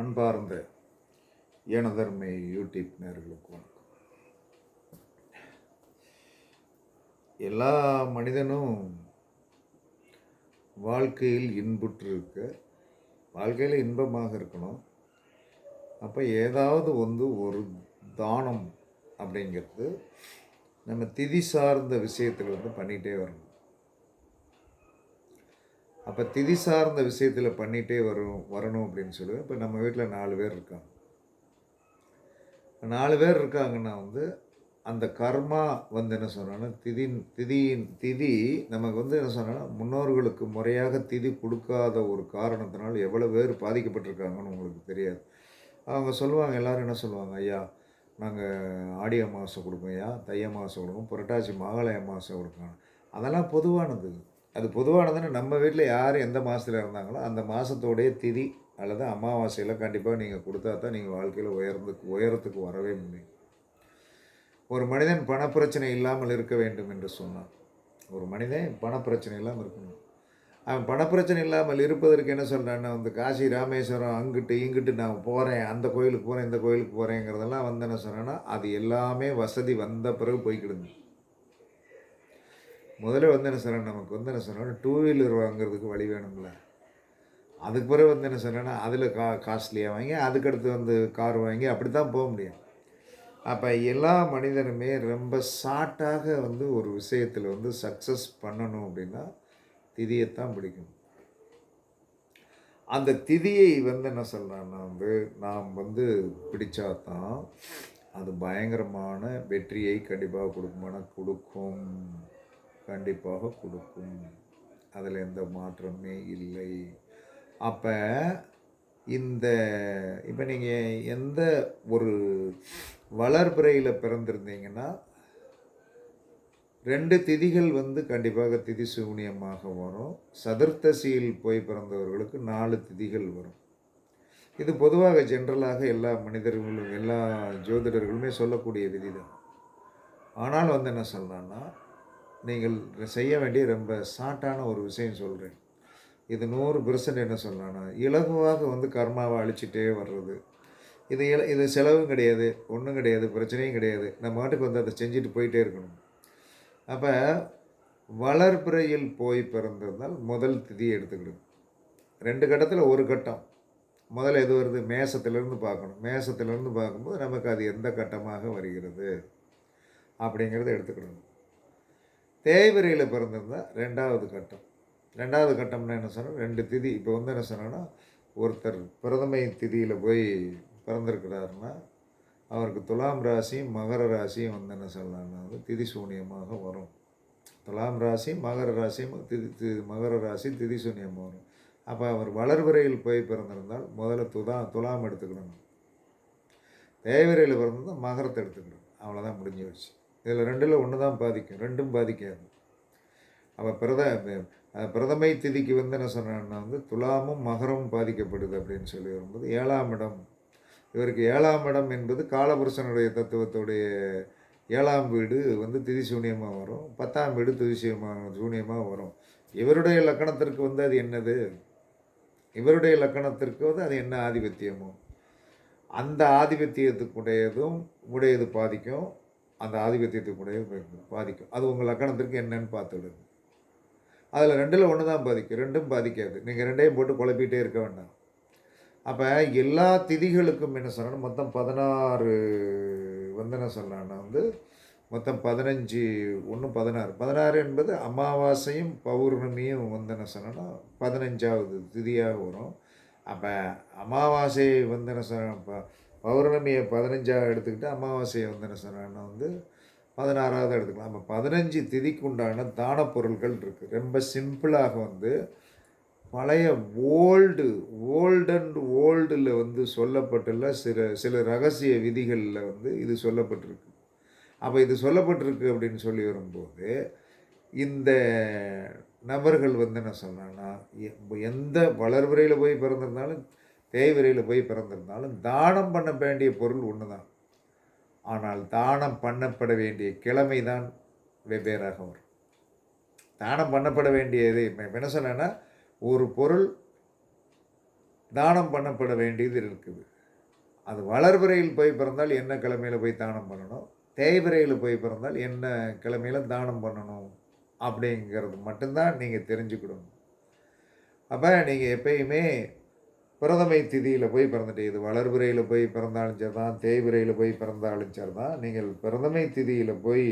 அன்பார்ந்த ஏனதர்மை யூடியூப் நேர்களுக்கு வணக்கம். எல்லா மனிதனும் வாழ்க்கையில் இன்புற்று இருக்க வாழ்க்கையில் இன்பமாக இருக்கணும். அப்போ ஏதாவது வந்து ஒரு தானம் அப்படிங்கிறது நம்ம திதி சார்ந்த விஷயத்தில் வந்து பண்ணிகிட்டே வரணும். அப்போ திதி சார்ந்த விஷயத்தில் பண்ணிகிட்டே வரும் வரணும் அப்படின்னு சொல்லி இப்போ நம்ம வீட்டில் நாலு பேர் இருக்காங்க. நாலு பேர் இருக்காங்கன்னா வந்து அந்த கர்மா வந்து என்ன சொன்னாலும் திதி திதியின் திதி நமக்கு வந்து என்ன சொன்னாலும் முன்னோர்களுக்கு முறையாக திதி கொடுக்காத ஒரு காரணத்தினால் எவ்வளோ பேர் பாதிக்கப்பட்டிருக்காங்கன்னு உங்களுக்கு தெரியாது. அவங்க சொல்லுவாங்க எல்லோரும் என்ன சொல்லுவாங்க ஐயா நாங்கள் ஆடி அமாவாசை கொடுப்போம் ஐயா தை அமாவாசை கொடுப்போம் புரட்டாசி மகாலய அமாவாசை கொடுக்கணும் அதெல்லாம் பொதுவானது. அது பொதுவானதுன்னு நம்ம வீட்டில் யார் எந்த மாதத்தில் இருந்தாங்களோ அந்த மாதத்தோடைய திதி அல்லது அமாவாசையில் கண்டிப்பாக நீங்கள் கொடுத்தா தான் நீங்கள் வாழ்க்கையில் உயர்ந்து உயரத்துக்கு வரவே முடியும். ஒரு மனிதன் பணப்பிரச்சனை இல்லாமல் இருக்க வேண்டும் என்று சொன்னான். ஒரு மனிதன் பணப்பிரச்சனை இல்லாமல் இருக்கணும். அவன் பணப்பிரச்சனை இல்லாமல் இருப்பதற்கு என்ன சொல்கிறான்னா வந்து காசி ராமேஸ்வரம் அங்கிட்டு இங்கிட்டு நான் போகிறேன் அந்த கோயிலுக்கு போகிறேன் இந்த கோயிலுக்கு போகிறேங்கிறதெல்லாம் வந்து என்ன சொன்னேன்னா அது எல்லாமே வசதி வந்த பிறகு போய்க்கிடுங்க முதல்ல வந்து என்ன சொன்னால் நமக்கு வந்து என்ன சொன்னோன்னா டூ வீலர் வாங்குறதுக்கு வழி வேணும்ல. அதுக்கு பிறகு வந்து என்ன சொன்னேன்னா அதில் கா காஸ்ட்லியாக வாங்கி அதுக்கடுத்து வந்து கார் வாங்கி அப்படி தான் போக முடியும். அப்போ எல்லா மனிதனுமே ரொம்ப ஷார்ட்டாக வந்து ஒரு விஷயத்தில் வந்து சக்ஸஸ் பண்ணணும் அப்படின்னா திதியைத்தான் பிடிக்கும் அந்த திதியை வந்து என்ன சொல்கிறேன்னா வந்து நாம் வந்து பிடிச்சா தான் அது பயங்கரமான வெற்றியை கண்டிப்பாக கொடுக்குமான கொடுக்கும். கண்டிப்பாக கொடுக்கும். அதில் எந்த மாற்றமே இல்லை. அப்போ இந்த இப்போ நீங்கள் எந்த ஒரு வளர்பிறையில் பிறந்திருந்தீங்கன்னா ரெண்டு திதிகள் வந்து கண்டிப்பாக திதி சூனியமாக வரும். சதுர்த்தசியில் போய் பிறந்தவர்களுக்கு நாலு திதிகள் வரும். இது பொதுவாக ஜென்ரலாக எல்லா மனிதர்களும் எல்லா ஜோதிடர்களுமே சொல்லக்கூடிய விதி தான் ஆனால் வந்து என்ன சொல்லலான்னா நீங்கள் செய்ய வேண்டிய ரொம்ப சாட்டான ஒரு விஷயம் சொல்கிறேன் இது நூறு பெர்சன்ட் என்ன சொல்லலாம்னா இலகுவாக வந்து கர்மாவை அழிச்சிட்டே வர்றது. இது இல இது செலவும் கிடையாது ஒன்றும் கிடையாது பிரச்சனையும் கிடையாது. நம்ம மாட்டுக்கு வந்து அதை செஞ்சுட்டு போயிட்டே இருக்கணும். அப்போ வளர்பிறையில் போய் பிறந்திருந்தால் முதல் திதியை எடுத்துக்கிடும். ரெண்டு கட்டத்தில் ஒரு கட்டம். முதல்ல எது வருது? மேசத்திலேருந்து பார்க்கணும். மேசத்திலேருந்து பார்க்கும்போது நமக்கு அது எந்த கட்டமாக வருகிறது? அப்படிங்கிறத எடுத்துக்கிடணும். தேய்விரையில் பிறந்திருந்தால் ரெண்டாவது கட்டம். ரெண்டாவது கட்டம்னா என்ன சொன்னால் ரெண்டு திதி. இப்போ வந்து என்ன சொன்னோன்னா ஒருத்தர் பிரதமை திதியில் போய் பிறந்திருக்கிறாருன்னா அவருக்கு துலாம் ராசியும் மகர ராசியும் வந்து என்ன சொல்லலாம்னா வந்து திதி சூன்யமாக வரும். துலாம் ராசி மகர ராசியும் திதி தி மகர ராசி திதி சூன்யமாக வரும். அப்போ அவர் வளர்விரையில் போய் பிறந்திருந்தால் முதல்ல துதா துலாம் எடுத்துக்கணும். தேய்விரையில் பிறந்திருந்தால் மகரத்தை எடுத்துக்கணும். அவ்வளோதான் முடிஞ்சு வச்சு இதில் ரெண்டில் ஒன்று தான் பாதிக்கும் ரெண்டும் பாதிக்காது. அப்போ பிரத பிரதமை திதிக்கு வந்து என்ன சொன்னான்னா வந்து துலாமும் மகரமும் பாதிக்கப்படுது அப்படின்னு சொல்லி வரும்போது ஏழாம் இடம். இவருக்கு ஏழாம் இடம் என்பது காலபுருஷனுடைய தத்துவத்துடைய ஏழாம் வீடு வந்து திதி சூன்யமாக வரும். பத்தாம் வீடு திதி சூன்யமாக சூன்யமாக வரும். இவருடைய லக்கணத்திற்கு வந்து அது என்னது? இவருடைய லக்கணத்திற்கு வந்து அது என்ன ஆதிபத்தியமோ? அந்த ஆதிபத்தியத்துக்குடையதும் உடையது பாதிக்கும். அந்த ஆதிபத்தியத்துக்குடைய பாதிக்கும். அது உங்கள் லக்கணத்திற்கு என்னன்னு பார்த்துடுது அதில் ரெண்டில் ஒன்று தான் பாதிக்கும். ரெண்டும் பாதிக்காது. நீங்கள் ரெண்டையும் போட்டு குழப்பிகிட்டே இருக்க வேண்டாம். அப்போ எல்லா திதிகளுக்கும் என்ன சொல்லணும்? மொத்தம் பதினாறு வந்து என்ன சொல்லலாம்னா வந்து மொத்தம் பதினஞ்சு ஒன்று பதினாறு. பதினாறு என்பது அமாவாசையும் பௌர்ணமியும் வந்து என்ன சொன்னோன்னா பதினஞ்சாவது திதியாக வரும். அப்போ அமாவாசை வந்து என்ன சொன்ன பௌர்ணமியை பதினஞ்சாக எடுத்துக்கிட்டு அமாவாசையை வந்து என்ன சொன்னான்னா வந்து பதினாறாவது எடுத்துக்கலாம். அப்போ பதினஞ்சு திதிக்கு உண்டான தான பொருட்கள் இருக்குது ரொம்ப சிம்பிளாக வந்து பழைய ஓல்டு ஓல்டு அண்ட் ஓல்டில் வந்து சொல்லப்பட்டுள்ள சில சில ரகசிய விதிகளில் வந்து இது சொல்லப்பட்டிருக்கு. அப்போ இது சொல்லப்பட்டிருக்கு அப்படின்னு சொல்லி வரும்போது இந்த நபர்கள் வந்து என்ன சொன்னாங்கன்னா எந்த வளர்விரையில் போய் பிறந்திருந்தாலும் தேய்வரையில் போய் பிறந்திருந்தாலும் தானம் பண்ண வேண்டிய பொருள் ஒன்று தான் ஆனால் தானம் பண்ணப்பட வேண்டிய கிழமை தான் வெவ்வேறாக வரும். தானம் பண்ணப்பட வேண்டியது இப்போ என்ன சொன்னேன்னா ஒரு பொருள் தானம் பண்ணப்பட வேண்டியது இருக்குது. அது வளர்பிறையில் போய் பிறந்தால் என்ன கிழமையில் போய் தானம் பண்ணணும்? தேய்பிறையில் போய் பிறந்தால் என்ன கிழமையில் தானம் பண்ணணும்? அப்படிங்கிறது மட்டும்தான் நீங்கள் தெரிஞ்சுக்கிடணும் அப்போ நீங்கள் எப்பயுமே பிரதமை திதியில் போய் பிறந்துட்டு இது வளர்பிறையில் போய் பிறந்தாலும் சரி தான் தேய்பிறையில் போய் பிறந்தாலும் சரி தான் நீங்கள் பிரதமை திதியில் போய்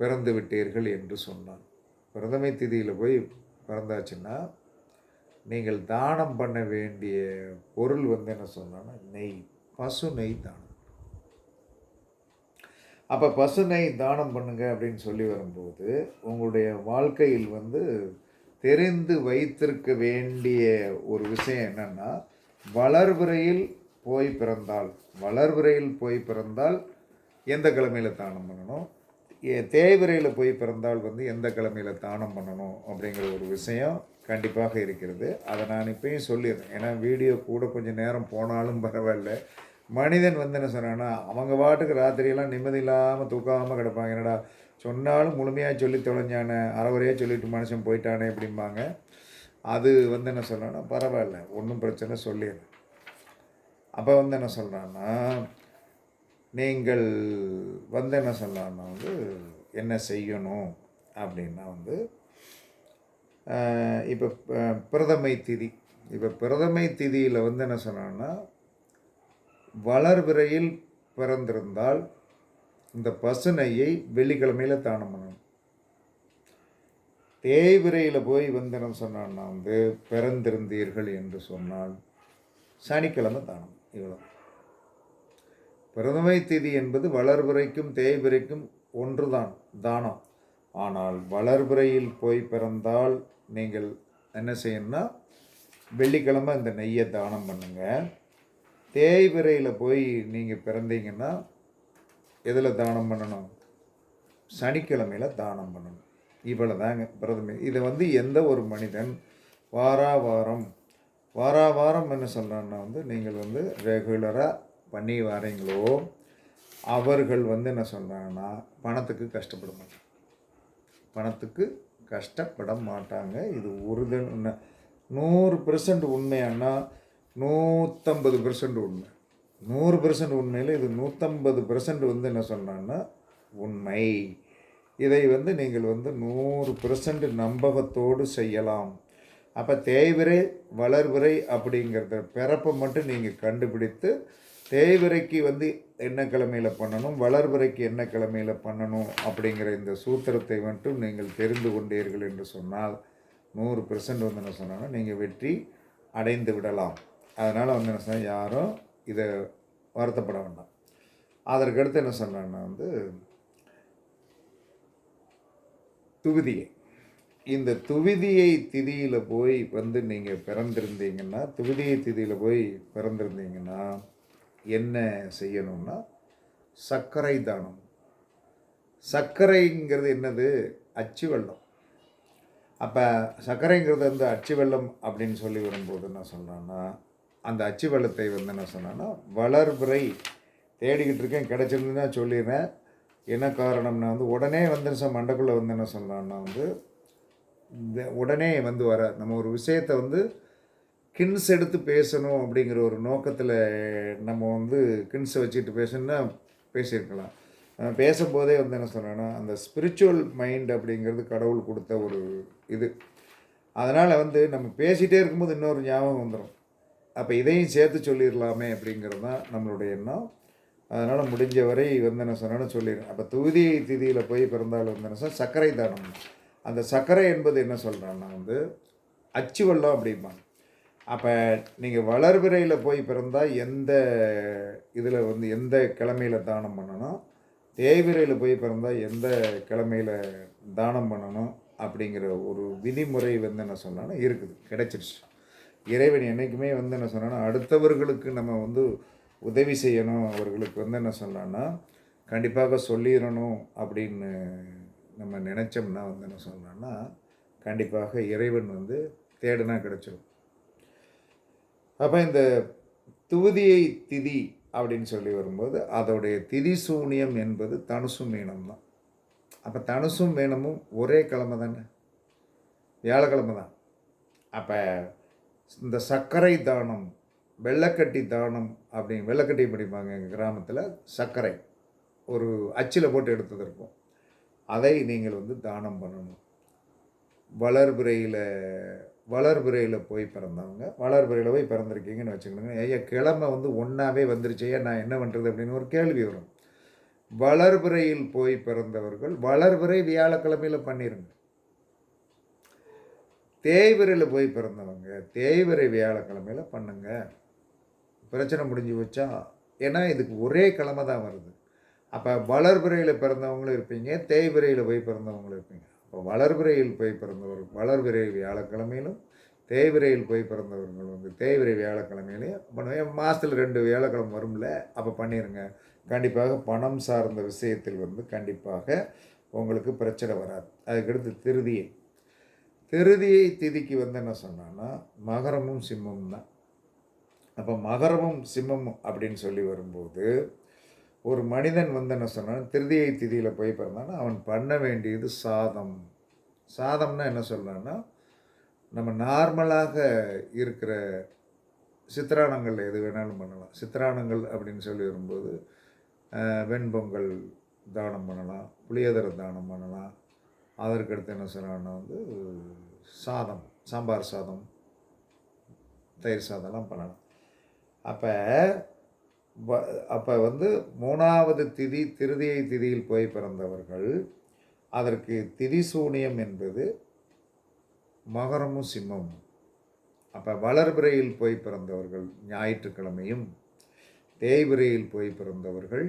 பிறந்து விட்டீர்கள் என்று சொன்னான். பிரதமை திதியில் போய் பிறந்தாச்சுன்னா நீங்கள் தானம் பண்ண வேண்டிய பொருள் வந்து என்ன சொன்னான்னா நெய் பசு நெய் தானம். அப்போ பசு நெய் தானம் பண்ணுங்க அப்படின்னு சொல்லி வரும்போது உங்களுடைய வாழ்க்கையில் வந்து தெரிந்து வைத்திருக்க வேண்டிய ஒரு விஷயம் என்னென்னா வளர்பிறையில் போய் பிறந்தால் வளர்பிறையில் போய் பிறந்தால் எந்த கிழமையில் தானம் பண்ணணும்? ஏ- போய் பிறந்தால் வந்து எந்த கிழமையில் தானம் பண்ணணும் அப்படிங்கிற ஒரு விஷயம் கண்டிப்பாக இருக்கிறது. அதை நான் இப்பயும் சொல்லிடுறேன். ஏன்னா வீடியோ கூட கொஞ்சம் நேரம் போனாலும் பரவாயில்ல. மனிதன் வந்து என்ன சொன்னான்னா அவங்க பாட்டுக்கு ராத்திரியெல்லாம் நிம்மதி இல்லாமல் தூக்காமல் கிடப்பாங்க என்னடா சொன்னாலும் முழுமையாக சொல்லி தொலைஞ்சானே அறகுறையாக சொல்லிட்டு மனுஷன் போயிட்டானே அப்படிம்பாங்க. அது வந்து என்ன சொல்கிறான்னா பரவாயில்ல ஒன்றும் பிரச்சனை சொல்லிடுறேன் அப்போ வந்து என்ன சொல்கிறான்னா நீங்கள் வந்து என்ன சொல்லலாம்னா வந்து என்ன செய்யணும் அப்படின்னா வந்து இப்போ பிரதமை திதி. இப்போ பிரதமை திதியில் வந்து என்ன சொன்னான்னா வளர்விரையில் பிறந்திருந்தால் இந்த பசுனையை வெள்ளிக்கிழமையில் தானம் பண்ணணும். தேய்விரையில் போய் வந்து என்ன சொன்னான்னா வந்து பிறந்திருந்தீர்கள் என்று சொன்னால் சனிக்கிழமை தானம் இவ்வளோ பிரதமை திதி என்பது வளர்பிறைக்கும் தேய்பிறைக்கும் ஒன்றுதான் தானம். ஆனால் வளர்பிறையில் போய் பிறந்தால் நீங்கள் என்ன செய்யணும்னா வெள்ளிக்கிழமை இந்த நெய்யை தானம் பண்ணுங்கள் தேய்பிறையில் போய் நீங்கள் பிறந்தீங்கன்னா எதில் தானம் பண்ணணும்? சனிக்கிழமையில் தானம் பண்ணணும். இவ்வளோ தாங்க பிரதமை. இதை வந்து எந்த ஒரு மனிதன் வாரா வாரம் வாரா வாரம் என்ன சொல்கிறான்னா வந்து நீங்கள் வந்து ரெகுலராக பண்ணி வரீங்களோ அவர்கள் வந்து என்ன சொல்கிறாங்கன்னா பணத்துக்கு கஷ்டப்பட மாட்டாங்க. பணத்துக்கு கஷ்டப்பட மாட்டாங்க. இது உறுதல் நூறு பெர்சன்ட் உண்மையானா நூற்றம்பது பெர்சன்ட் உண்மை. நூறு பெர்சன்ட் உண்மையில் இது நூற்றம்பது பெர்சன்ட் வந்து என்ன சொன்னான்னா உண்மை. இதை வந்து நீங்கள் வந்து நூறு பெர்சன்ட் நம்பகத்தோடு செய்யலாம். அப்போ தேய்விரை வளர்விரை அப்படிங்கிறத பிறப்பை மட்டும் நீங்கள் கண்டுபிடித்து தேய்விரைக்கு வந்து என்ன கிழமையில் பண்ணணும் வளர்விரைக்கு என்ன கிழமையில் பண்ணணும் அப்படிங்கிற இந்த சூத்திரத்தை மட்டும் நீங்கள் தெரிந்து கொண்டீர்கள் என்று சொன்னால் நூறு பெர்சன்ட் வந்து என்ன சொன்னாங்கன்னா நீங்கள் வெற்றி அடைந்து விடலாம். அதனால் வந்து என்ன சொன்னால் யாரும் இதை வருத்தப்பட வேண்டாம். அதற்கடுத்து என்ன சொன்னான்னா வந்து துவிதியை. இந்த துவிதியை திதியில் போய் வந்து நீங்கள் பிறந்திருந்தீங்கன்னா துவிதியை திதியில் போய் பிறந்திருந்தீங்கன்னா என்ன செய்யணும்னா சர்க்கரை தானம். சர்க்கரைங்கிறது என்னது? அச்சு வெள்ளம். அப்போ சர்க்கரைங்கிறது வந்து அச்சு வெள்ளம் அப்படின்னு சொல்லி வரும்போது என்ன சொல்கிறேன்னா அந்த அச்சு வெள்ளத்தை வந்து என்ன சொன்னேன்னா வளர்பிறை தேடிக்கிட்டு இருக்கேன் கிடச்சிருந்துன்னா சொல்லிடுறேன். என்ன காரணம்னா வந்து உடனே வந்து மண்டக்குள்ளே வந்து என்ன சொல்லலாம்னா வந்து இந்த உடனே வந்து வர நம்ம ஒரு விஷயத்தை வந்து கின்ஸ் எடுத்து பேசணும் அப்படிங்கிற ஒரு நோக்கத்தில் நம்ம வந்து கின்ஸை வச்சுட்டு பேசணும்னா பேசியிருக்கலாம். பேசும்போதே வந்து என்ன சொல்கிறேன்னா அந்த ஸ்பிரிச்சுவல் மைண்ட் அப்படிங்கிறது கடவுள் கொடுத்த ஒரு இது. அதனால் வந்து நம்ம பேசிகிட்டே இருக்கும்போது இன்னொரு ஞாபகம் வந்துடும் அப்போ இதையும் சேர்த்து சொல்லிடலாமே அப்படிங்கிறது தான் நம்மளுடைய எண்ணம். அதனால் முடிஞ்ச வரை வந்து என்ன சொன்னாலும் சொல்லிடுறேன் அப்போ தொகுதி திதியில் போய் பிறந்தால் வந்து என்ன சொன்னா சர்க்கரை தானம். அந்த சர்க்கரை என்பது என்ன சொல்கிறேன்னா வந்து அச்சு வெள்ளம் அப்படிம்பாங்க. அப்போ நீங்கள் வளர்பிறையில் போய் பிறந்தால் எந்த இதில் வந்து எந்த கிழமையில் தானம் பண்ணணும்? தேய்விரையில் போய் பிறந்தால் எந்த கிழமையில் தானம் பண்ணணும்? அப்படிங்கிற ஒரு விதிமுறை வந்து என்ன சொன்னாலும் இருக்குது. கிடச்சிருச்சு. இறைவன் என்றைக்குமே வந்து என்ன சொன்னான்னா அடுத்தவர்களுக்கு நம்ம வந்து உதவி செய்யணும். அவர்களுக்கு வந்து என்ன சொன்னான்னா கண்டிப்பாக சொல்லிடணும் அப்படின்னு நம்ம நினச்சோம்னா வந்து என்ன சொல்லலாம்னா கண்டிப்பாக இறைவன் வந்து தேடுனா கிடச்சிடும் அப்போ இந்த துவதியை திதி அப்படின்னு சொல்லி வரும்போது அதோடைய திதி சூனியம் என்பது தனுசும் மீனம் தான். அப்போ தனுசும் மீனமும் ஒரே கிழமை தானே? வியாழக்கிழமை தான். அப்போ இந்த சர்க்கரை தானம் வெள்ளக்கட்டி தானம் அப்படின்னு வெள்ளக்கட்டி படிப்பாங்க எங்கள் கிராமத்தில் சர்க்கரை. ஒரு அச்சில் போட்டு எடுத்தது இருக்கும். அதை நீங்கள் வந்து தானம் பண்ணணும். வளர்பிறையில் வளர்பிறையில் போய் பிறந்தவங்க வளர்பிறையில் போய் பிறந்திருக்கீங்கன்னு வச்சுக்கணுங்க ஐயா கிழமை வந்து ஒன்றாவே வந்துருச்சு. ஏன் நான் என்ன பண்ணுறது அப்படின்னு ஒரு கேள்வி வரும். வளர்பிறையில் போய் பிறந்தவர்கள் வளர்பிறை வியாழக்கிழமையில் பண்ணிருங்க. தேய்விரையில் போய் பிறந்தவங்க தேய்விரை வியாழக்கிழமையில் பண்ணுங்க. பிரச்சனை முடிஞ்சு வச்சா ஏன்னா இதுக்கு ஒரே கிழமை தான் வருது. அப்போ வளர்பிறையில் பிறந்தவங்களும் இருப்பீங்க தேய்விரையில் போய் பிறந்தவங்களும் இருப்பீங்க. அப்போ வளர்பிறையில் போய் பிறந்தவர் வளர்பிறை வியாழக்கிழமையிலும் தேய்விரையில் போய் பிறந்தவர்கள் வந்து தேய்விரை வியாழக்கிழமையிலையும் பண்ணுவேன் மாதத்தில் ரெண்டு வியாழக்கிழமை வரும்ல? அப்போ பண்ணிடுங்க கண்டிப்பாக பணம் சார்ந்த விஷயத்தில் வந்து கண்டிப்பாக உங்களுக்கு பிரச்சனை வராது. அதுக்கடுத்து திருதியை. திருதியை திதிக்கு வந்து என்ன சொன்னான்னா மகரமும் சிம்மம் தான். அப்போ மகரமும் சிம்மமும் அப்படின்னு சொல்லி வரும்போது ஒரு மனிதன் வந்து என்ன சொன்னான் திருதியை திதியில் போய் பிறந்தான்னா அவன் பண்ண வேண்டியது சாதம். சாதம்னா என்ன சொல்லலான்னா நம்ம நார்மலாக இருக்கிற சித்திரானங்கள் எது வேணாலும் பண்ணலாம். சித்திரானங்கள் அப்படின்னு சொல்லி வரும்போது வெண்பொங்கல் தானம் பண்ணலாம் புளியோதர தானம் பண்ணலாம் அதற்கடுத்து என்ன சொல்லலாம்னா வந்து சாதம் சாம்பார் சாதம் தயிர் சாதம்லாம் பண்ணலாம் அப்போ அப்போ வந்து மூணாவது திதி திருதியை திதியில் போய் பிறந்தவர்கள் அதற்கு திதி சூனியம் என்பது மகரமும் சிம்மமும். அப்போ வளர்பிறையில் போய் பிறந்தவர்கள் ஞாயிற்றுக்கிழமையும் தேய்பிறையில் போய் பிறந்தவர்கள்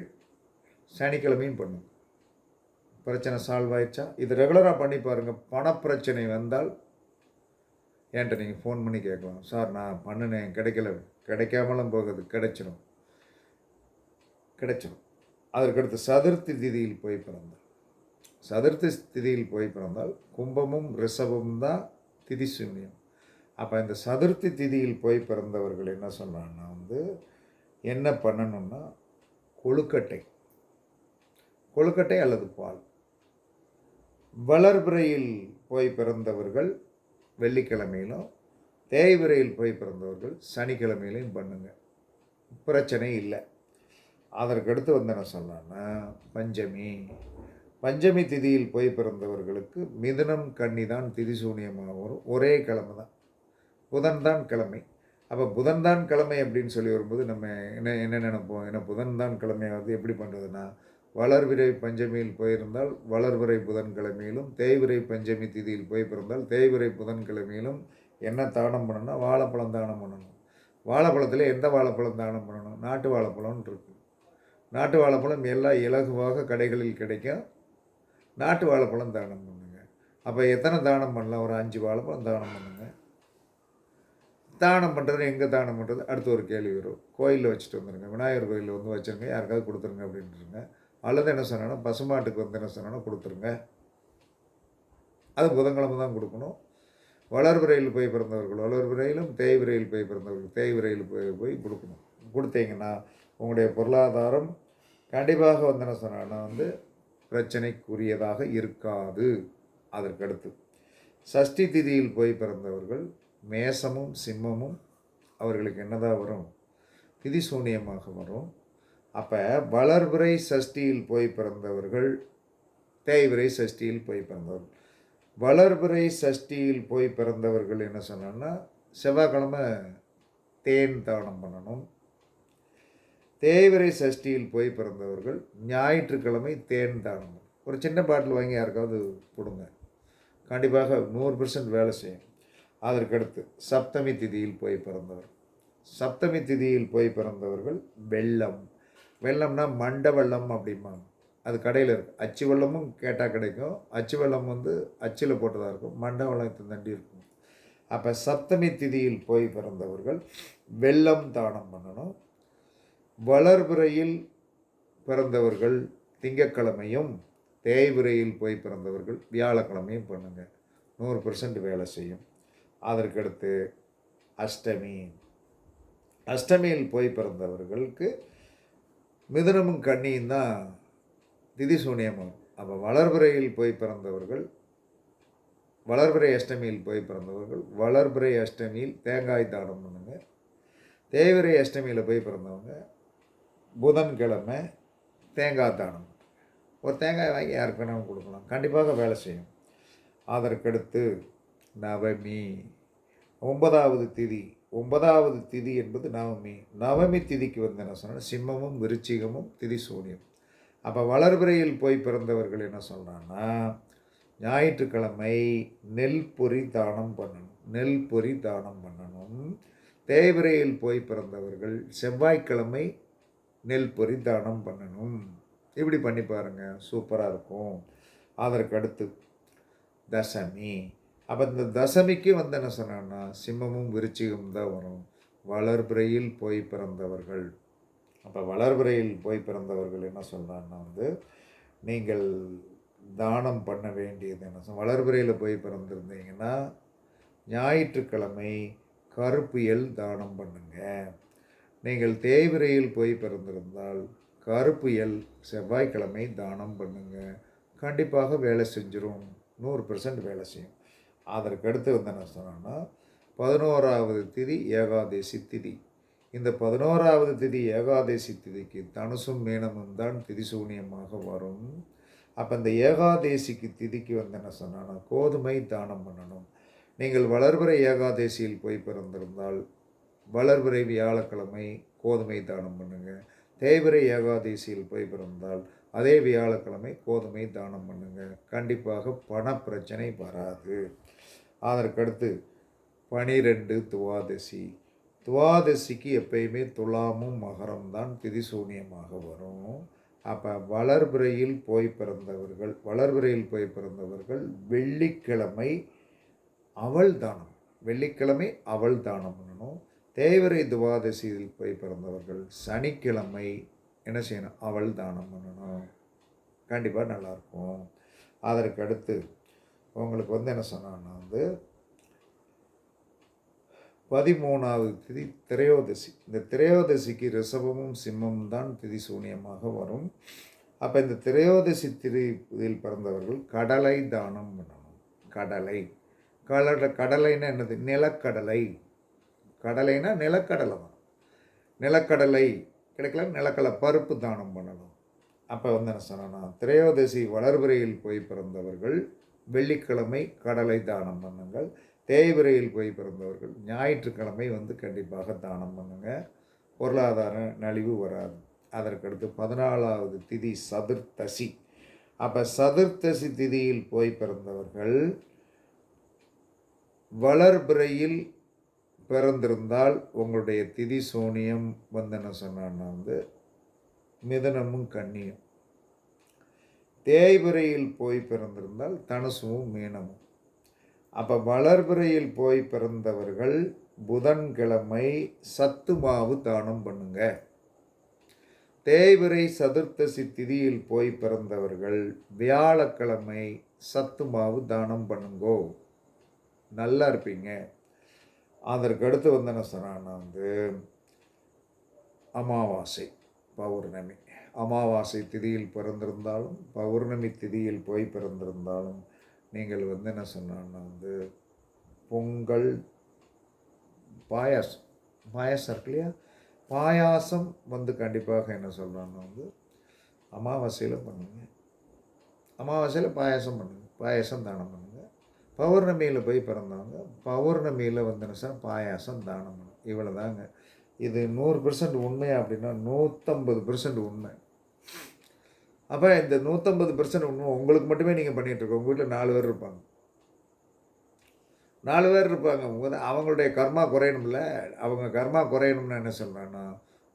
சனிக்கிழமையும் பண்ணும். பிரச்சனை சால்வ் ஆயிடுச்சா? இது ரெகுலராக பண்ணி பாருங்கள் பணப்பிரச்சனை வந்தால் என்கிட்ட நீங்கள் ஃபோன் பண்ணி கேட்கலாம். சார் நான் பண்ணினேன். கிடைக்கல. கிடைக்காமலும் போகுது. கிடைச்சிடும் கிடைச்சிடும் அதற்கடுத்து சதுர்த்தி திதியில் போய் பிறந்தால் சதுர்த்தி திதியில் போய் பிறந்தால் கும்பமும் ரிஷபமும் தான் திதி சூன்யம். அப்போ இந்த சதுர்த்தி திதியில் போய் பிறந்தவர்கள் என்ன சொன்னாங்கன்னா வந்து என்ன பண்ணணும்னா கொழுக்கட்டை. கொழுக்கட்டை அல்லது பால். வளர்பிறையில் போய் பிறந்தவர்கள் வெள்ளிக்கிழமையிலும் தேய்பிறையில் போய் பிறந்தவர்கள் சனிக்கிழமையிலையும் பண்ணுங்கள் பிரச்சனை இல்லை. அதற்கடுத்து வந்து என்ன சொல்லலாம்னா பஞ்சமி. பஞ்சமி திதியில் போய் பிறந்தவர்களுக்கு மிதுனம் கன்னி தான் திதி சூனியமாக வரும். ஒரே கிழமை தான். புதன் தான் கிழமை. அப்போ புதன் தான் கிழமை அப்படின்னு சொல்லி வரும்போது நம்ம என்ன என்ன நினைப்போம்? ஏன்னா புதன் தான் கிழமையாவது எப்படி பண்ணுறதுன்னா வளர்விரை பஞ்சமியில் போயிருந்தால் வளர்விரை புதன்கிழமையிலும் தேய்விரை பஞ்சமி திதியில் போய் பிறந்தால் தேய்விரை புதன்கிழமையிலும் என்ன தானம் பண்ணணும்னா வாழைப்பழம் தானம் பண்ணணும். வாழைப்பழத்தில் எந்த வாழைப்பழம் தானம் பண்ணணும்? நாட்டு வாழைப்பழம்னு இருக்குது நாட்டு வாழைப்பழம் எல்லாம் இலகுவாக கடைகளில் கிடைக்கும். நாட்டு வாழைப்பழம் தானம் பண்ணுங்க. அப்போ எத்தனை தானம் பண்ணலாம்? ஒரு அஞ்சு வாழைப்பழம் தானம் பண்ணுங்க. தானம் பண்ணுறது எங்கே தானம் பண்ணுறது அடுத்து ஒரு கேள்வி வரும். கோயிலில் வச்சுட்டு வந்துடுங்க விநாயகர் கோயிலில் வந்து வச்சுருங்க. யாருக்காவது கொடுத்துருங்க அப்படின்ட்டுருங்க. அல்லது என்ன சொன்னாலும் பசுமாட்டுக்கு வந்து என்ன சொன்னாலும் கொடுத்துருங்க. அது புதன்கிழமை தான் கொடுக்கணும். வளர்பிறையில் போய் பிறந்தவர்கள் வளர்பிறையிலும் தேய்விரையில் போய் பிறந்தவர்கள் தேய்விரையில் போய் போய் கொடுக்கணும். கொடுத்தீங்கன்னா உங்களுடைய பொருளாதாரம் கண்டிப்பாக வந்து என்ன சொன்னாங்கன்னா வந்து பிரச்சனைக்குரியதாக இருக்காது. அதற்கடுத்து சஷ்டி திதியில் போய் பிறந்தவர்கள் மேசமும் சிம்மமும் அவர்களுக்கு என்னதான் வரும்? திதி சூனியமாக வரும். அப்போ வளர்பிறை சஷ்டியில் போய் பிறந்தவர்கள் தேய்விரை சஷ்டியில் போய் பிறந்தவர்கள். வளர்பிறை சஷ்டியில் போய் பிறந்தவர்கள் என்ன சொன்னோன்னா செவ்வாய்க்கிழமை தேன் தானம் பண்ணணும். தேய்விரை சஷ்டியில் போய் பிறந்தவர்கள் ஞாயிற்றுக்கிழமை தேன் தானம் பண்ணணும். ஒரு சின்ன பாட்டில் வாங்கி யாருக்காவது கொடுங்க. கண்டிப்பாக நூறு பர்சன்ட் வேலை செய்யும். அதற்கடுத்து சப்தமி திதியில் போய் பிறந்தவர். சப்தமி திதியில் போய் பிறந்தவர்கள் வெள்ளம். வெள்ளம்னா மண்ட வெள்ளம் அப்படிம்பாங்க. அது கடையில் இருக்குது அச்சு வெள்ளமும் கேட்டால் கிடைக்கும். அச்சு வெள்ளம் வந்து அச்சில் போட்டதாக இருக்கும். மண்ட வெள்ளத்தை தண்டி இருக்கும். அப்போ சப்தமி திதியில் போய் பிறந்தவர்கள் வெள்ளம் தானம் பண்ணணும். வளர்பிறையில் பிறந்தவர்கள் திங்கக்கிழமையும் தேய்புறையில் போய் பிறந்தவர்கள் வியாழக்கிழமையும் பண்ணுங்கள் நூறு பர்சன்ட் வேலை செய்யும். அதற்கடுத்து அஷ்டமி. அஷ்டமியில் போய் பிறந்தவர்களுக்கு மிதுனமும் கண்ணியும் தான் திதி சூனியமும் அப்போ வளர்பிறையில் போய் பிறந்தவர்கள் வளர்பிறை அஷ்டமியில் போய் பிறந்தவர்கள் வளர்பிறை அஷ்டமியில் தேங்காய் தானம் பண்ணுங்க தேவிரை அஷ்டமியில் போய் பிறந்தவங்க புதன்கிழமை தேங்காய் தானம். ஒரு தேங்காய் வாங்கி யாருக்கு வேணாலும் கொடுக்கலாம். கண்டிப்பாக வேலை செய்யும். அதற்கடுத்து நவமி ஒன்பதாவது திதி ஒன்பதாவது திதி என்பது நவமி. நவமி திதிக்கு வந்து என்ன சொன்னால் சிம்மமும் விருச்சிகமும் திதி சூனியம். அப்போ வளர்பிறையில் போய் பிறந்தவர்கள் என்ன சொல்கிறான்னா ஞாயிற்றுக்கிழமை நெல் பொறி தானம் பண்ணணும். நெல் பொறி தானம் பண்ணணும். தேய்பிரையில் போய் பிறந்தவர்கள் செவ்வாய்க்கிழமை நெல் பொறி தானம் பண்ணணும். இப்படி பண்ணி பாருங்கள் சூப்பராக இருக்கும். அதற்கு அடுத்து தசமி. அப்போ இந்த தசமிக்கு வந்து என்ன சொன்னான்னா சிம்மமும் விருச்சிகம் தான் வரும். வளர்பிறையில் போய் பிறந்தவர்கள். அப்போ வளர்பிறையில் போய் பிறந்தவர்கள் என்ன சொல்கிறான்னா வந்து நீங்கள் தானம் பண்ண வேண்டியது என்ன சொல் வளர்பிறையில் போய் பிறந்திருந்தீங்கன்னா ஞாயிற்றுக்கிழமை கருப்பு எல் தானம் பண்ணுங்க. நீங்கள் தேய்விரையில் போய் பிறந்திருந்தால் கருப்பு எல் செவ்வாய்க்கிழமை தானம் பண்ணுங்க. கண்டிப்பாக வேலை செஞ்சிடும் நூறு பெர்சன்ட் வேலை செய்யும். அதற்கு அடுத்து வந்து என்ன சொன்னோன்னா பதினோராவது திதி ஏகாதேசி திதி. இந்த பதினோராவது திதி ஏகாதேசி திதிக்கு தனுசும் மீனமும் தான் திதி சூனியமாக வரும். அப்போ இந்த ஏகாதேசிக்கு திதிக்கு வந்து என்ன சொன்னான்னா கோதுமை தானம் பண்ணணும். நீங்கள் வளர்பிறை ஏகாதேசியில் போய் பிறந்திருந்தால் வளர்பிறை வியாழக்கிழமை கோதுமை தானம் பண்ணுங்கள் தேய்பிறை ஏகாதேசியில் போய் பிறந்தால் அதே வியாழக்கிழமை கோதுமை தானம் பண்ணுங்கள் கண்டிப்பாக பண பிரச்சனை வராது. அதற்கடுத்து பனிரெண்டு துவாதசி. துவாதசிக்கு எப்பயுமே துலாமும் மகரம் தான் திதிசூனியமாக வரும். அப்போ வளர்பிறையில் போய் பிறந்தவர்கள் வளர்பிறையில் போய் பிறந்தவர்கள் வெள்ளிக்கிழமை அவள் தானம் வெள்ளிக்கிழமை அவள் தானம் பண்ணணும் தேவரை துவாதசியில் போய் பிறந்தவர்கள் சனிக்கிழமை என்ன செய்யணும்? அவள் தானம் பண்ணணும். கண்டிப்பாக நல்லாயிருக்கும் அதற்கடுத்து உங்களுக்கு வந்து என்ன சொன்னான்னா வந்து பதிமூணாவது திதி திரையோதசி. இந்த திரையோதசிக்கு ரிஷபமும் சிம்மமும் தான் திதி சூனியமாக வரும். அப்போ இந்த திரையோதசி திரு இதில் பிறந்தவர்கள் கடலை தானம் பண்ணணும். கடலை. கடலை கடலைன்னா என்னது? நிலக்கடலை. கடலைனா நிலக்கடலை தான் நிலக்கடலை கிடைக்கல நிலக்கடலை பருப்பு தானம் பண்ணணும். அப்போ வந்து என்ன சொன்னா திரையோதசி வளர்பிறையில் போய் பிறந்தவர்கள் வெள்ளிக்கிழமை கடலை தானம் பண்ணுங்கள். தேய்பிரையில் போய் பிறந்தவர்கள் ஞாயிற்றுக்கிழமை வந்து கண்டிப்பாக தானம் பண்ணுங்கள் பொருளாதார நலிவு வராது. அதற்கடுத்து பதினாலாவது திதி சதுர்த்தசி. அப்போ சதுர்த்தசி திதியில் போய் பிறந்தவர்கள் வளர்பிறையில் பிறந்திருந்தால் உங்களுடைய திதி சோனியம் வந்து என்ன சொன்னான்னா வந்து மிதனமும் கண்ணியும் தேய்பிரையில் போய் பிறந்திருந்தால் தனுசுவும் மீனமும். அப்போ வளர்பிறையில் போய் பிறந்தவர்கள் புதன்கிழமை சத்து மாவு தானம் பண்ணுங்க. தேய்பிறை சதுர்த்தசி திதியில் போய் பிறந்தவர்கள் வியாழக்கிழமை சத்து மாவு தானம் பண்ணுங்கோ. நல்லா இருப்பீங்க. அதற்கு அடுத்து வந்து என்ன சொன்னான்னா வந்து அமாவாசை பௌர்ணமி. அமாவாசை திதியில் பிறந்திருந்தாலும் பௌர்ணமி திதியில் போய் பிறந்திருந்தாலும் நீங்கள் வந்து என்ன சொன்னான்னா வந்து பொங்கல் பாயாசம் பாயாசம் இருக்கு இல்லையா? பாயாசம் வந்து கண்டிப்பாக என்ன சொல்கிறான்னா வந்து அமாவாசையில் பண்ணுங்க. அமாவாசையில் பாயாசம் பண்ணுங்கள் பாயாசம் தானம் பண்ணுங்கள் பௌர்ணமியில் போய் பிறந்தவங்க பௌர்ணமியில் வந்து என்ன சார் பாயாசம் தானம் பண்ணுங்கள் இவ்வளோ தாங்க இது நூறு பெர்சன்ட் உண்மை அப்படின்னா நூற்றம்பது பெர்சன்ட் உண்மை. அப்போ இந்த நூற்றம்பது பர்சன்ட் ஒன்று உங்களுக்கு மட்டுமே நீங்கள் பண்ணிகிட்ருக்கோம் உங்கள் வீட்டில் நாலு பேர் இருப்பாங்க. நாலு பேர் இருப்பாங்க. உங்கள் அவங்களுடைய கர்மா குறையணும்ல. அவங்க கர்மா குறையணும்னு என்ன சொல்கிறேன்னா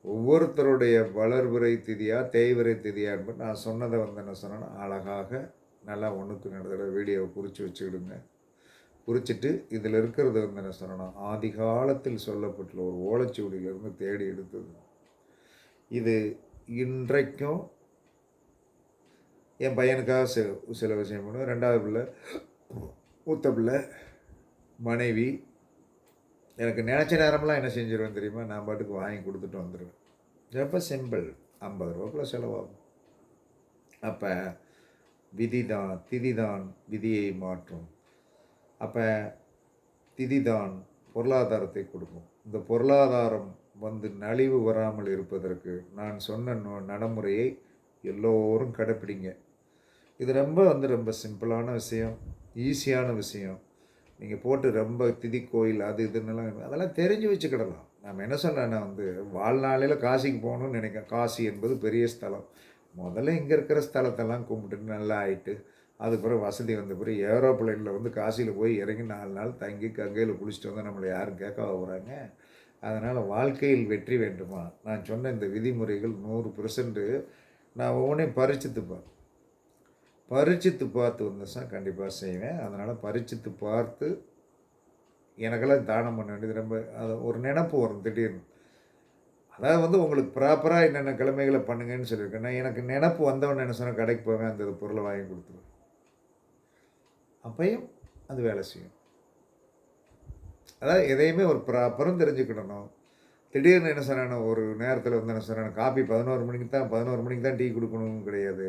ஒவ்வொருத்தருடைய வளர்விரை திதியா தேய்விரை திதியா என்பது நான் சொன்னதை வந்து என்ன சொன்னேன்னா அழகாக நல்லா ஒன்றுக்கு நடத்துகிற வீடியோவை குறித்து வச்சுக்கிடுங்க. குறிச்சிட்டு இதில் இருக்கிறது வந்து என்ன சொன்னேன்னா ஆதி காலத்தில் சொல்லப்பட்டுள்ள ஒரு ஓலைச்சுவடியிலிருந்து தேடி எடுத்தது. இது இன்றைக்கும் என் பையனுக்காக சில சில விஷயம் பண்ணுவேன். ரெண்டாவது பிள்ளை மூத்த பிள்ளை மனைவி. எனக்கு நினச்ச நேரம்லாம் என்ன செஞ்சிருவேன் தெரியுமா? நான் பாட்டுக்கு வாங்கி கொடுத்துட்டு வந்துடுவேன் ரொம்ப சிம்பிள் ஐம்பது ரூபாக்குள்ள செலவாகும். அப்போ விதிதான் திதிதான் விதியை மாற்றும். அப்போ திதிதான் பொருளாதாரத்தை கொடுக்கும். இந்த பொருளாதாரம் வந்து நலிவு வராமல் இருப்பதற்கு நான் சொன்ன நடைமுறையை எல்லோரும் கடைப்பிடிங்க. இது ரொம்ப வந்து ரொம்ப சிம்பிளான விஷயம் ஈஸியான விஷயம். நீங்கள் போட்டு ரொம்ப திதி கோயில் அது இதுன்னெல்லாம் அதெல்லாம் தெரிஞ்சு வச்சுக்கிடலாம். நம்ம என்ன சொன்னேன்னா வந்து வாழ்நாளையில் காசிக்கு போகணும்னு நினைக்கிறேன். காசி என்பது பெரிய ஸ்தலம். முதல்ல இங்கே இருக்கிற ஸ்தலத்தெல்லாம் கும்பிட்டு நல்லா ஆயிட்டு அதுக்கப்புறம் வசதி வந்த பிறகு ஏரோப்ளேனில் வந்து காசியில் போய் இறங்கி நாலு நாள் தங்கி கங்கையில் குளிச்சுட்டு வந்தால் நம்மளை யாரும் கேட்க போகிறாங்க அதனால் வாழ்க்கையில் வெற்றி வேண்டுமா? நான் சொன்ன இந்த விதிமுறைகள் நூறு பெர்சன்ட்டு நான் ஒவ்வொன்றையும் பறிச்சுத்துப்பேன். பரிச்சித்து பார்த்து வந்தேன் கண்டிப்பாக செய்வேன். அதனால் பரிச்சித்து பார்த்து எனக்கெல்லாம் தானம் பண்ண வேண்டியது ரொம்ப அது ஒரு நினப்பு வரும் திடீர்னு. அதாவது வந்து உங்களுக்கு ப்ராப்பராக என்னென்ன கிழமைகளை பண்ணுங்கன்னு சொல்லியிருக்கேன். நான் எனக்கு நினப்பு வந்தவொடனே என்ன சொன்னால் கடைக்கு போவேன் அந்த பொருளை வாங்கி கொடுத்துருவேன். அப்பையும் அது வேலை செய்யும். அதாவது எதையுமே ஒரு ப்ராப்பரும் தெரிஞ்சுக்கிடணும் திடீர்னு என்ன சொன்னானோ ஒரு நேரத்தில் வந்து என்ன சொன்னானோ காப்பி பதினோரு மணிக்கு தான் பதினோரு மணிக்கு தான் டீ கொடுக்கணும் கிடையாது.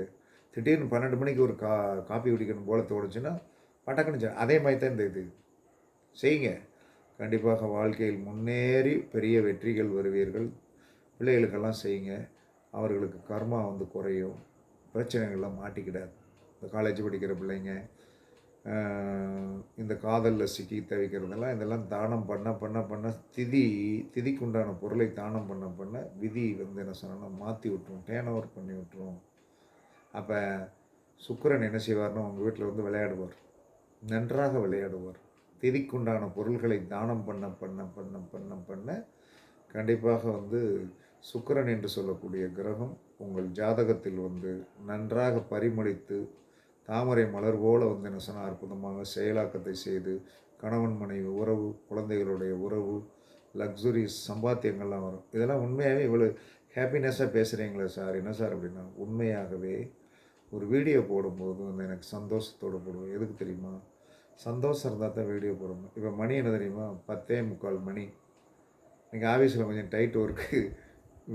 திடீர்னு பன்னெண்டு மணிக்கு ஒரு கா காப்பி குடிக்கணும் போல தோணுச்சுன்னா பட்டக்குன்னு அதே மாதிரி தான் இந்த இது. செய்யுங்க. கண்டிப்பாக வாழ்க்கையில் முன்னேறி பெரிய வெற்றிகள் வருவீர்கள். பிள்ளைகளுக்கெல்லாம் செய்யுங்க. அவர்களுக்கு கர்மா வந்து குறையும். பிரச்சனைகள்லாம் மாட்டிக்கிடாது. இந்த காலேஜ் படிக்கிற பிள்ளைங்க இந்த காதலில் சிக்கி தவிக்கிறதெல்லாம் இதெல்லாம் தானம் பண்ண பண்ண பண்ண திதி திதிக்கு உண்டான பொருளை தானம் பண்ண பண்ண விதி வந்து என்ன சொன்னால் மாற்றி விட்டுரும். டேன் ஓவர் பண்ணி விட்டுரும். அப்போ சுக்கரன் என்ன செய்வார்னா உங்கள் வீட்டில் வந்து விளையாடுவார். நன்றாக விளையாடுவார். திதிக்குண்டான பொருள்களை தானம் பண்ண பண்ண பண்ண பண்ண பண்ண கண்டிப்பாக வந்து சுக்கரன் என்று சொல்லக்கூடிய கிரகம் உங்கள் ஜாதகத்தில் வந்து நன்றாக பரிமளித்து தாமரை மலர் போல வந்து என்ன சொன்னால் அற்புதமாக செயலாக்கத்தை செய்து கணவன் மனைவி உறவு குழந்தைகளுடைய உறவு லக்ஸுரி சம்பாத்தியங்கள்லாம் வரும். இதெல்லாம் உண்மையாகவே இவ்வளோ ஹாப்பினஸ்ஸாக பேசுகிறீங்களே சார். என்ன சார் அப்படின்னா உண்மையாகவே ஒரு வீடியோ போடும்போது வந்து எனக்கு சந்தோஷத்தோடு போடுவேன். எதுக்கு தெரியுமா? சந்தோஷம் இருந்தால் தான் வீடியோ போடணும் இப்போ மணி என்ன தெரியுமா? பத்தே முக்கால் மணி. எனக்கு ஆஃபீஸில் கொஞ்சம் டைட் ஒர்க்கு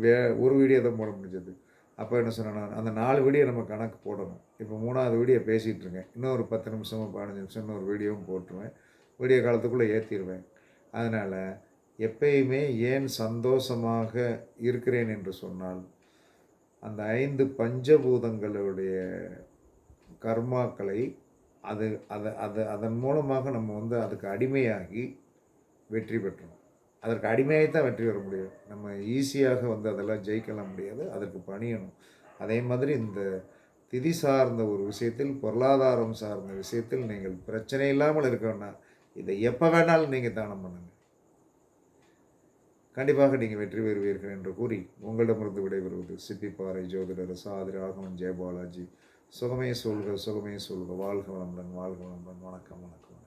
வே ஒரு வீடியோ தான் போட முடிஞ்சது. அப்போ என்ன சொன்னேன்னா அந்த நாலு வீடியோ நம்ம கணக்கு போடணும். இப்போ மூணாவது வீடியோ பேசிகிட்டு இருக்கேன். இன்னும் ஒரு பத்து நிமிஷமோ பதினஞ்சு நிமிஷம் இன்னொரு வீடியோவும் போட்டுருவேன். வீடியோ காலத்துக்குள்ளே ஏற்றிடுவேன் அதனால் எப்பயுமே ஏன் சந்தோஷமாக இருக்கிறேன் என்று சொன்னால் அந்த ஐந்து பஞ்சபூதங்களுடைய கர்மாக்களை அது அதை அது அதன் மூலமாக நம்ம வந்து அதுக்கு அடிமையாகி வெற்றி பெற்றோம். அதற்கு அடிமையாகி தான் வெற்றி பெற முடியும். நம்ம ஈஸியாக வந்து அதெல்லாம் ஜெயிக்கலாம் முடியாது. அதற்கு பணியணும். அதே மாதிரி இந்த திதி சார்ந்த ஒரு விஷயத்தில் பொருளாதாரம் சார்ந்த விஷயத்தில் நீங்கள் பிரச்சனை இல்லாமல் இருக்கணும்னா இதை எப்போ வேணாலும் நீங்கள் தானம் பண்ணுங்கள் கண்டிப்பாக நீங்கள் வெற்றி பெறுவீர்கள் என்று கூறி உங்களிடமிருந்து விடைபெறுவது சிப்பிப்பாறை ஜோதிடர் சாதி ராகவன் ஜெயபாலாஜி சுகமே சொல்க சுகமே சொல்க. வாழ்க வளமுடன் வாழ்க வளமுடன். வணக்கம் வணக்கம்.